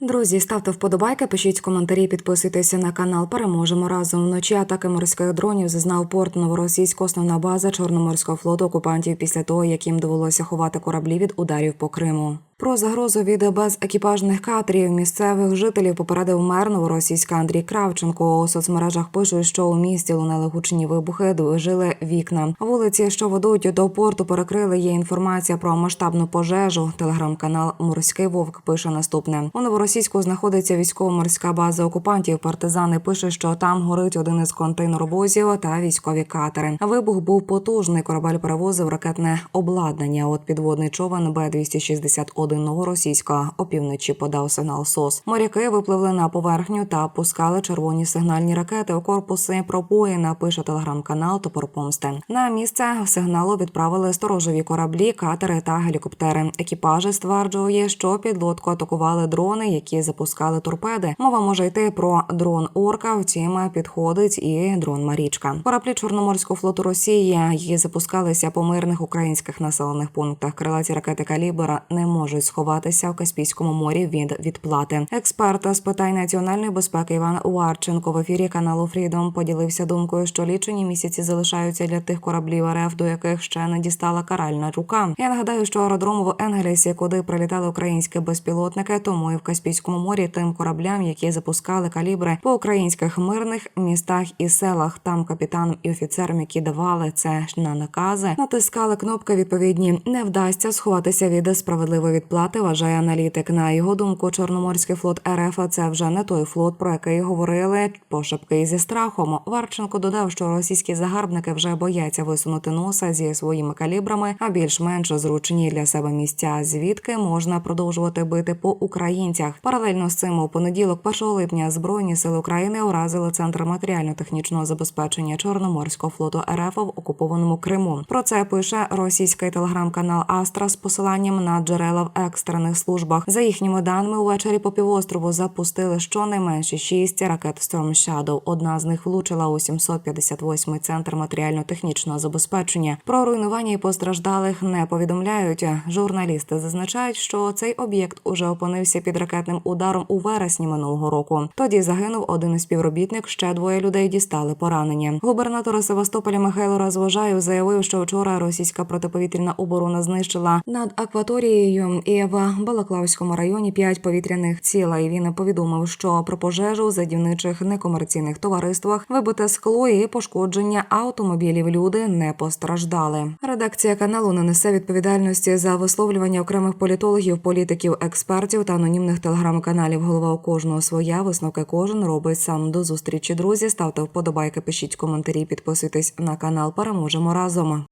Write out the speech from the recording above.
Друзі, ставте вподобайки, пишіть коментарі, підписуйтеся на канал. Переможемо разом. Вночі атаки морських дронів зазнав порт Новоросійськ, основна база Чорноморського флоту окупантів після того, як їм довелося ховати кораблі від ударів по Криму. Про загрозу від безекіпажних катерів місцевих жителів попередив мер Новоросійська Андрій Кравченко. У соцмережах пишуть, що у місті лунали гучні вибухи, жили вікна. Вулиці, що ведуть до порту, перекрили. Є інформація про масштабну пожежу. Телеграм-канал Морський Вовк пише наступне: у новоросійську знаходиться військово-морська база окупантів. Партизани пише, що там горить один із контейнеровозів та військові катери. Вибух був потужний. Корабель перевозив ракетне обладнання. От підводний човен Б 261 новоросійська опівночі подав сигнал СОС. Моряки випливли на поверхню та пускали червоні сигнальні ракети у корпуси пробоїна. Пише телеграм-канал Топор Помсти. На місце сигналу відправили сторожові кораблі, катери та гелікоптери. Екіпажі стверджує, що підлодку атакували дрони, які запускали торпеди. Мова може йти про дрон Орка. Втім, підходить і дрон Марічка. Кораблі Чорноморського флоту Росії, які запускалися по мирних українських населених пунктах. Крилаті ракети калібра не можуть сховатися в Каспійському морі від відплати. Експерт з питань національної безпеки Іван Уарченко в ефірі каналу Фрідом поділився думкою, що лічені місяці залишаються для тих кораблів РФ, до яких ще не дістала каральна рука. Я нагадаю, що аеродром в Енгельсі, куди прилітали українські безпілотники, тому і в Каспійському морі тим кораблям, які запускали калібри по українських мирних містах і селах. Там капітанам і офіцерам, які давали це на накази, натискали кнопки відповідні. Не вдасться сховатися від справедливої відплати. Вважає аналітик. На його думку, Чорноморський флот РФ – це вже не той флот, про який говорили пошепки зі страхом. Варченко додав, що російські загарбники вже бояться висунути носа зі своїми калібрами, а більш-менш зручні для себе місця, звідки можна продовжувати бити по українцях. Паралельно з цим у понеділок, 1 липня, збройні сили України уразили центр матеріально-технічного забезпечення Чорноморського флоту РФ в окупованому Криму. Про це пише російський телеграм-канал Астра з посиланням на джерела в екстрених службах. За їхніми даними, увечері по півострову запустили щонайменше шість ракет Storm Shadow. Одна з них влучила у 758-й центр матеріально-технічного забезпечення. Про руйнування і постраждалих не повідомляють. Журналісти зазначають, що цей об'єкт уже опинився під ракетним ударом у вересні минулого року. Тоді загинув один із співробітник. Ще двоє людей дістали поранення. Губернатор Севастополя Михайло Розвожаєв заявив, що вчора російська протиповітряна оборона знищила над акваторією і в Балаклавському районі п'ять повітряних цілей. Він повідомив, що про пожежу у задівничих некомерційних товариствах вибите скло і пошкодження автомобілів. Люди не постраждали. Редакція каналу не несе відповідальності за висловлювання окремих політологів, політиків, експертів та анонімних телеграм-каналів. Голова у кожного своя висновки кожен робить сам до зустрічі. Друзі, ставте вподобайки, пишіть коментарі, підписуйтесь на канал. Переможемо разом.